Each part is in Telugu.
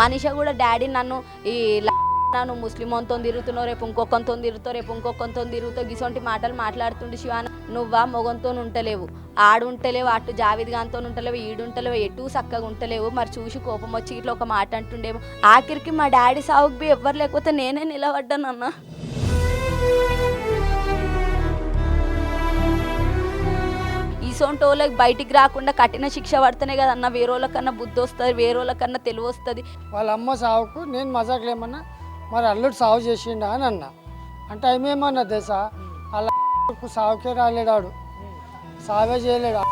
మనిషి కూడా డాడీ నన్ను ఈ నన్ను ముస్లిం అంతో తిరుగుతున్నావు రేపు ఇంకొకంతో తిరుగుతావు రేపు ఇంకొకంతో తిరుగుతావు గిసొంటి మాటలు మాట్లాడుతుండే శివాన నువ్వా మొగంతో ఉంటలేవు ఆడు ఉంటలేవు అటు జావేద్ గాంతో ఉంటలేవు ఈడుంటలేవు ఎటు చక్కగా ఉంటలేవు మరి చూసి కోపం వచ్చి ఇట్లా ఒక మాట అంటుండేమో. ఆఖరికి మా డాడీ సాగుకి ఎవ్వరు లేకపోతే నేనే నిలబడ్డానన్నా. ఈసొంటోళ్ళకి బయటికి రాకుండా కఠిన శిక్ష పడితేనే కదన్న వేరేళ్ళకన్నా బుద్ధి వస్తుంది వేరేళ్ళకన్నా తెలివి వస్తుంది. వాళ్ళ అమ్మ సావుకు నేను మజాకులు ఏమన్నా మరి అల్లుడు సాగు చేసిండా అని అన్నా. అంటే ఏమేమన్నా తెలుసా? వాళ్ళ సావుకే రాలేడాడు సావే చేయలేడు.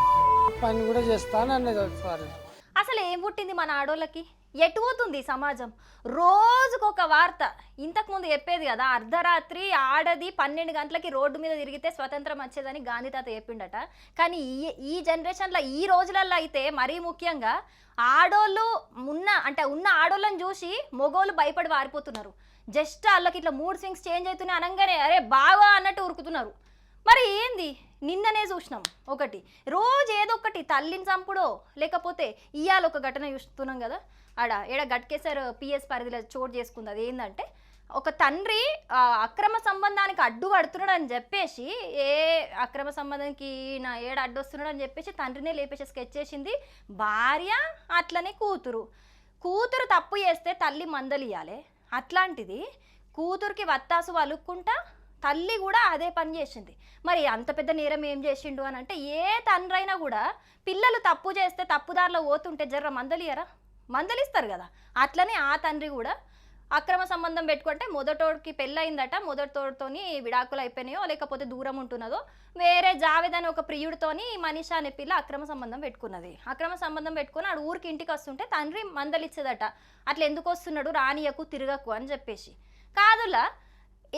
పని కూడా చేస్తాను అన్నది సారీ అసలు ఏం పుట్టింది మన ఆడోళ్ళకి? ఎటుపోతుంది సమాజం? రోజుకొక వార్త. ఇంతకుముందు చెప్పేది కదా అర్ధరాత్రి ఆడది పన్నెండు గంటలకి రోడ్డు మీద తిరిగితే స్వతంత్రం వచ్చేదని గాంధీ తాత చెప్పిండట. కానీ ఈ ఈ జనరేషన్లో ఈ రోజులలో అయితే మరీ ముఖ్యంగా ఆడోళ్ళు ఉన్న అంటే ఉన్న ఆడోళ్ళని చూసి మొగోళ్ళు భయపడి వారిపోతున్నారు. జస్ట్ వాళ్ళకి ఇట్లా మూడ్ స్వింగ్స్ చేంజ్ అవుతున్నాయి అనగానే అరే బాగా అన్నట్టు ఉరుకుతున్నారు. మరి ఏంది? నిన్ననే చూసినాం ఒకటి. రోజు ఏదో ఒకటి తల్లిని చంపుడో లేకపోతే ఇవాళ ఒక ఘటన చూస్తున్నాం కదా? ఆడ ఏడ గట్కేసర్ పిఎస్ పరిధిలో చోటు చేసుకుంది. అది ఏంటంటే ఒక తండ్రి అక్రమ సంబంధానికి అడ్డు పడుతున్నాడు అని చెప్పేసి ఏ అక్రమ సంబంధానికి నా ఏడ అడ్డు వస్తున్నాడు అని చెప్పేసి తండ్రినే లేపేసి స్కెచ్ చేసింది భార్య అట్లనే కూతురు. కూతురు తప్పు చేస్తే తల్లి మందలియాలి అట్లాంటిది కూతురికి వత్తాసు వలుక్కుంటా తల్లి కూడా అదే పని చేసింది. మరి అంత పెద్ద నేరం ఏం చేసిండు అని అంటే ఏ తండ్రి అయినా కూడా పిల్లలు తప్పు చేస్తే తప్పుదారిలో పోతుంటే జర్ర మందలియరా? మందలిస్తారు కదా. అట్లనే ఆ తండ్రి కూడా అక్రమ సంబంధం పెట్టుకుంటే మొదటోడికి పెళ్ళయిందట మొదటితోడితోని విడాకులు అయిపోయినాయో లేకపోతే దూరం ఉంటున్నదో వేరే జావేద్ అనే ఒక ప్రియుడితోని మనిష అనే పిల్ల అక్రమ సంబంధం పెట్టుకున్నది. అక్రమ సంబంధం పెట్టుకుని ఆడు ఊరికి ఇంటికి వస్తుంటే తండ్రి మందలిచ్చేదట. అట్లా ఎందుకు వస్తున్నాడు? రానియకు తిరగకు అని చెప్పేసి. కాదులా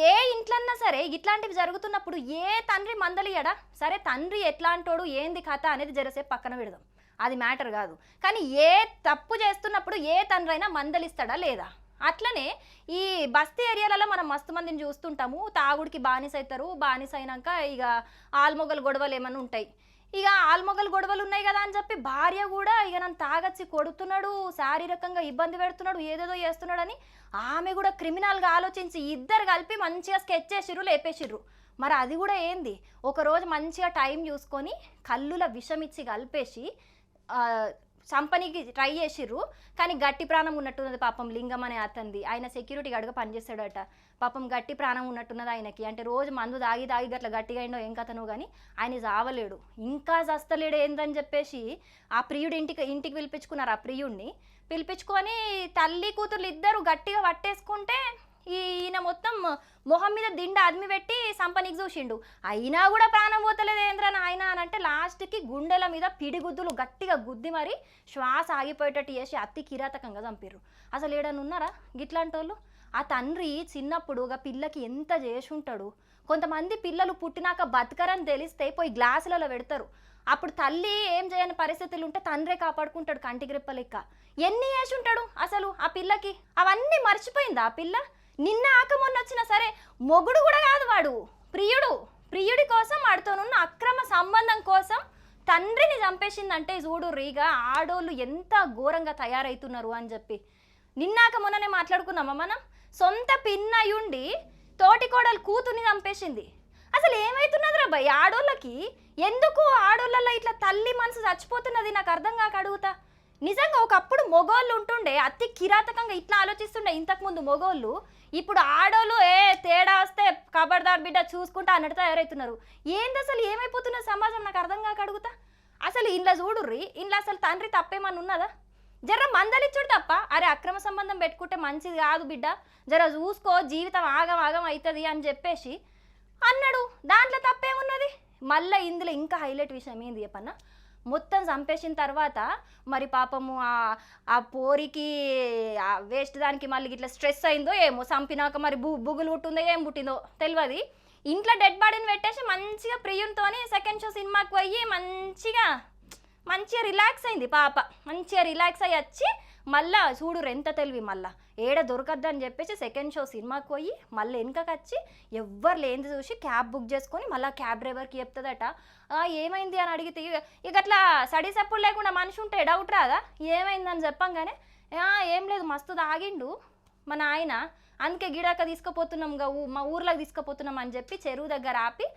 ఏ ఇంట్లన్నా సరే ఇట్లాంటివి జరుగుతున్నప్పుడు ఏ తండ్రి మందలియడా సరే తండ్రి ఎట్లాంటోడు ఏంది కథ అనేది జరసేపు పక్కన పెడదాం. అది మ్యాటర్ కాదు. కానీ ఏ తప్పు చేస్తున్నప్పుడు ఏ తండ్రి అయినా మందలిస్తాడా లేదా? అట్లనే ఈ బస్తీ ఏరియాలలో మనం మస్తు మందిని చూస్తుంటాము. తాగుడికి బానిస అవుతారు బానిస అయినాక ఇక ఆల్మొగలు గొడవలు ఏమైనా ఉంటాయి. ఇక ఆల్మొగలు గొడవలు ఉన్నాయి కదా అని చెప్పి భార్య కూడా ఇక నన్ను తాగచ్చి కొడుతున్నాడు శారీరకంగా ఇబ్బంది పెడుతున్నాడు ఏదేదో చేస్తున్నాడని ఆమె కూడా క్రిమినల్గా ఆలోచించి ఇద్దరు కలిపి మంచిగా స్కెచ్ చేసిర్రు లేపేసిర్రు. మరి అది కూడా ఏంది? ఒకరోజు మంచిగా టైం చూసుకొని కల్లుల విషం ఇచ్చి కలిపేసి చంపనీకి ట్రై చేసిర్రు కానీ గట్టి ప్రాణం ఉన్నట్టున్నది పాపం లింగం అనే అతంది ఆయన సెక్యూరిటీ గార్డ్గా పనిచేస్తాడట. పాపం గట్టి ప్రాణం ఉన్నట్టున్నది ఆయనకి. అంటే రోజు మందు దాగి దాగి గట్ల గట్టిగా అయిందో ఏం కథనో కానీ ఆయన చావలేడు. ఇంకా చస్తలేడు ఏందని చెప్పేసి ఆ ప్రియుడు ఇంటికి ఇంటికి పిలిపించుకున్నారు ఆ ప్రియుడిని పిలిపించుకొని తల్లి కూతుర్లు ఇద్దరు గట్టిగా పట్టేసుకుంటే ఈయన మొత్తం మొహం మీద దిండ అదిమి పెట్టి సంపనికి చూసిండు. అయినా కూడా ప్రాణం పోతలేదు ఏంద్రా నాయన అని అంటే లాస్ట్కి గుండెల మీద పిడిగుద్దులు గట్టిగా గుద్ది మరి శ్వాస ఆగిపోయేటట్టు చేసి అతి కిరాతకంగా చంపిర్రు. అసలు ఏడన్నా ఉన్నారా గిట్లాంటి వాళ్ళు ఆ తండ్రి చిన్నప్పుడు ఒక పిల్లకి ఎంత చేసి ఉంటాడు కొంతమంది పిల్లలు పుట్టినాక బతకరని తెలిస్తే పోయి గ్లాసులలో పెడతారు. అప్పుడు తల్లి ఏం చేయని పరిస్థితులు ఉంటే తండ్రే కాపాడుకుంటాడు కంటికి గ్రిప్ప లెక్క. ఎన్ని చేసి ఉంటాడు అసలు ఆ పిల్లకి? అవన్నీ మర్చిపోయిందా ఆ పిల్ల? నిన్న ఆక మొన్న వచ్చినా సరే మొగుడు కూడా కాదు వాడు. ప్రియుడు ప్రియుడి కోసం వాడితోనున్న అక్రమ సంబంధం కోసం తండ్రిని చంపేసిందంటే చూడు రీగా ఆడోళ్ళు ఎంత ఘోరంగా తయారవుతున్నారు అని చెప్పి. నిన్నాక మొన్ననే మాట్లాడుకున్నామా మనం? సొంత పిన్నయుండి తోటి కోడలు కూతుర్ని చంపేసింది. అసలు ఏమవుతున్నది రా భయ్ ఆడోళ్ళకి? ఎందుకు ఆడోళ్ళల్లో ఇట్లా తల్లి మనసు చచ్చిపోతున్నది? నాకు అర్థం కాక అడుగుతా. నిజంగా ఒకప్పుడు మొగోళ్ళు ఉంటుండే అతి కిరాతకంగా ఇట్లా ఆలోచిస్తుండే ఇంతకుముందు మొగోళ్ళు. ఇప్పుడు ఆడోళ్ళు ఏ తేడా వస్తే కబర్దార్ బిడ్డ చూసుకుంటా అన్నట్టు తయారవుతున్నారు ఏంది అసలు ఏమైపోతున్న సమాజం నాకు అర్థం కాక అడుగుతా. అసలు ఇంట్లో చూడుర్రి ఇంట్లో అసలు తండ్రి తప్పేమన్నా ఉన్నదా? జర మందలిచ్చుడు తప్ప అరే అక్రమ సంబంధం పెట్టుకుంటే మంచిది కాదు బిడ్డ. జర చూసుకో జీవితం ఆగం ఆగం అవుతుంది అని చెప్పేసి అన్నాడు. దాంట్లో తప్పేమున్నది? మళ్ళీ ఇందులో ఇంకా హైలైట్ విషయం ఏంది చెప్పన్నా? మొత్తం చంపేసిన తర్వాత మరి పాపము ఆ పోరికి ఆ వేస్ట్ దానికి మళ్ళీ ఇట్లా స్ట్రెస్ అయిందో ఏమో చంపినాక మరి బు బుగులు పుట్టిందో ఏం పుట్టిందో తెలియదు ఇంట్లో డెడ్ బాడీని పెట్టేసి మంచిగా ప్రియునితోని సెకండ్ షో సినిమాకి పోయి మంచిగా మంచిగా రిలాక్స్ అయింది పాప. మంచిగా రిలాక్స్ అయ్యి వచ్చి మళ్ళా చూడు ఎంత తెలివి మళ్ళా. ఏడ దొరకద్దని చెప్పేసి సెకండ్ షో సినిమాకి పోయి మళ్ళీ వెనుకకి వచ్చి ఎవ్వరు లేనిది చూసి క్యాబ్ బుక్ చేసుకొని మళ్ళీ క్యాబ్ డ్రైవర్కి చెప్తుందట. ఏమైంది అని అడిగితే ఇక అట్లా స్టడీస్ ఎప్పుడు లేకుండా మనిషి ఉంటే డౌట్ రాదా? ఏమైందని చెప్పంగానే ఏం లేదు మస్తు తాగిండు మన నాయన. అందుకే గిడాక తీసుకుపోతున్నాం మా ఊర్లోకి తీసుకుపోతున్నాం అని చెప్పి చెరువు దగ్గర ఆపి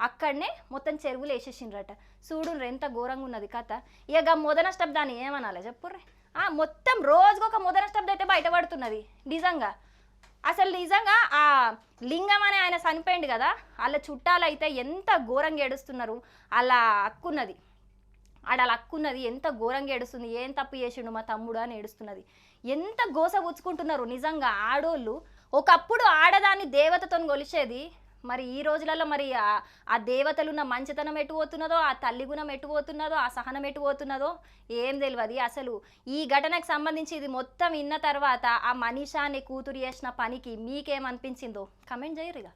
అక్కడనే మొత్తం చెరువులు వేసేసిండ్రట. చూడు ఎంత ఘోరంగా ఉన్నది కథ. ఇక మొదన స్టెప్ దాన్ని ఏమనాలి చెప్పుర్రే? ఆ, మొత్తం రోజుకొక ఒక మొదన స్టెప్ అయితే బయటపడుతున్నది నిజంగా. అసలు నిజంగా ఆ లింగం అనే ఆయన చనిపోయింది కదా వాళ్ళ చుట్టాలు అయితే ఎంత ఘోరంగా ఏడుస్తున్నారు అలా అక్కున్నది. ఆడ అలా అక్కున్నది ఎంత ఘోరంగా ఏడుస్తుంది ఏం తప్పు చేసిండు మా తమ్ముడు అని ఏడుస్తున్నది. ఎంత గోస పుచ్చుకుంటున్నారు నిజంగా ఆడోళ్ళు. ఒకప్పుడు ఆడదాన్ని దేవతతో కొలిచేది మరి ఈ రోజులలో మరి ఆ- దేవతలున్న మంచితనం ఎటు పోతున్నదో ఆ తల్లి గుణం ఎటు పోతున్నదో ఆ సహనం ఎటు పోతున్నదో ఏం తెలియదు అసలు ఈ ఘటనకు సంబంధించి ఇది మొత్తం విన్న తర్వాత ఆ మనీషా అనే కూతురు చేసిన పనికి మీకేమనిపించిందో కమెంట్ చేయరుగా.